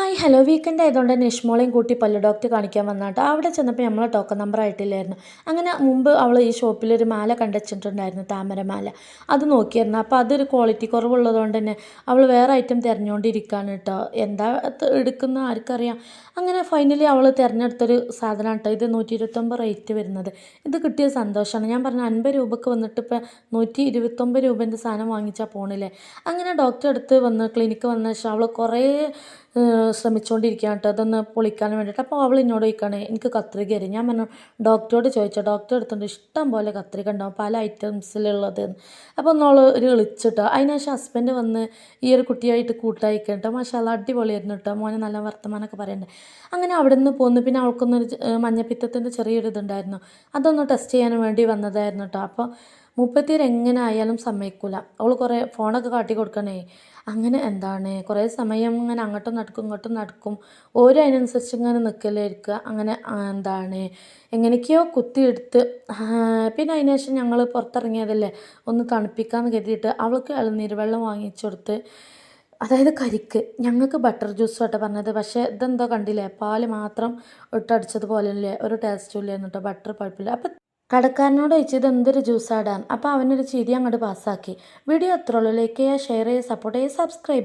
Hi hello. Weekend ആയതുകൊണ്ട് തന്നെ ഇഷ്മോളെയും കൂട്ടി പല്ല് ഡോക്ടർ കാണിക്കാൻ വന്നാട്ടോ. അവിടെ ചെന്നപ്പോൾ നമ്മളെ ടോക്കൺ നമ്പർ ആയിട്ടില്ലായിരുന്നു. അങ്ങനെ മുമ്പ് അവൾ ഈ ഷോപ്പിൽ ഒരു മാല കണ്ടുവച്ചിട്ടുണ്ടായിരുന്നു താമരമാല അത് നോക്കിയിരുന്നു അപ്പോൾ അതൊരു ക്വാളിറ്റി കുറവുള്ളതുകൊണ്ട് തന്നെ അവൾ വേറെ ഐറ്റം തിരഞ്ഞുകൊണ്ടിരിക്കുകയാണ് കേട്ടോ എന്താ എടുക്കുന്ന ആർക്കറിയാം. അങ്ങനെ ഫൈനലി അവൾ തിരഞ്ഞെടുത്തൊരു സാധനമാണ് കേട്ടോ ഇത് നൂറ്റി ഇരുപത്തൊമ്പത് റേറ്റ് വരുന്നത്. ഇത് കിട്ടിയ സന്തോഷമാണ് ഞാൻ പറഞ്ഞു അൻപത് രൂപക്ക് വന്നിട്ട് ഇപ്പോൾ നൂറ്റി ഇരുപത്തൊമ്പത് രൂപേന്റെ സാധനം വാങ്ങിച്ചാൽ പോണില്ലേ? അങ്ങനെ ഡോക്ടർ അടുത്ത് വന്ന് ക്ലിനിക്ക് വന്ന ശേഷം അവൾ കുറേ ശ്രമിച്ചുകൊണ്ടിരിക്കുകയാണ് കേട്ടോ അതൊന്ന് പൊളിക്കാൻ വേണ്ടിയിട്ട്. അപ്പോൾ അവൾ എന്നോട് ചോദിക്കുകയാണ് എനിക്ക് കത്രിക തരും. ഞാൻ പറഞ്ഞു ഡോക്ടറോട് ചോദിച്ചോ? ഡോക്ടർ എടുത്തുകൊണ്ട് ഇഷ്ടം പോലെ കത്രിക ഉണ്ടാവും പല ഐറ്റംസിലുള്ളത്. അപ്പോൾ ഒന്നോൾ ഒരു വിളിച്ചിട്ടോ. അതിനുശേഷം ഹസ്ബൻഡ് വന്ന് ഈ ഒരു കുട്ടിയായിട്ട് കൂട്ടായി കേട്ടോ മാഷാല്ല അടിപൊളിയായിരുന്നു കേട്ടോ മോനെ നല്ല വർത്തമാനമൊക്കെ പറയണ്ടേ. അങ്ങനെ അവിടെ നിന്ന് പോന്നു. പിന്നെ അവൾക്കൊന്നൊരു മഞ്ഞപ്പിത്തത്തിന്റെ ചെറിയൊരു ഇതുണ്ടായിരുന്നു അതൊന്ന് ടെസ്റ്റ് ചെയ്യാൻ വേണ്ടി വന്നതായിരുന്നു കേട്ടോ അപ്പോൾ മുപ്പത്തിയേര് എങ്ങനെ ആയാലും സമ്മതിക്കില്ല അവൾ കുറേ ഫോണൊക്കെ കാട്ടി കൊടുക്കണേ. അങ്ങനെ എന്താണ്? കുറേ സമയം ഇങ്ങനെ അങ്ങോട്ടും നടക്കും ഇങ്ങോട്ടും നടക്കും. ഓരോ അതിനനുസരിച്ച് ഇങ്ങനെ നിൽക്കലായിരിക്കുക അങ്ങനെ എന്താണ്? എങ്ങനെയൊക്കെയോ കുത്തിയെടുത്ത് പിന്നെ അതിന് ശേഷം ഞങ്ങൾ പുറത്തിറങ്ങിയതല്ലേ? ഒന്ന് തണുപ്പിക്കാമെന്ന് കരുതിയിട്ട് അവൾക്ക് ഇളനീര് വെള്ളം വാങ്ങിച്ചു കൊടുത്ത് അതായത് കരിക്ക്. ഞങ്ങൾക്ക് ബട്ടർ ജ്യൂസ് കേട്ടോ പറഞ്ഞത്. പക്ഷേ ഇതെന്തോ കണ്ടില്ലേ? പാൽ മാത്രം ഇട്ടടിച്ചതുപോലെയല്ലേ? ഒരു ടേസ്റ്റും കേട്ടോ ബട്ടർ പഴുപ്പില്ല. അപ്പം കടക്കാരനോട് ചോദിച്ചു ഇത് എന്തൊരു ജ്യൂസാടാൻ അപ്പോൾ അവനൊരു ചിരി അങ്ങോട്ട് പാസ്സാക്കി വീഡിയോ അത്രയുള്ളൂ ലൈക്ക് ചെയ്യുക ഷെയർ ചെയ്യുക സപ്പോർട്ട് ചെയ്യുക സബ്സ്ക്രൈബ്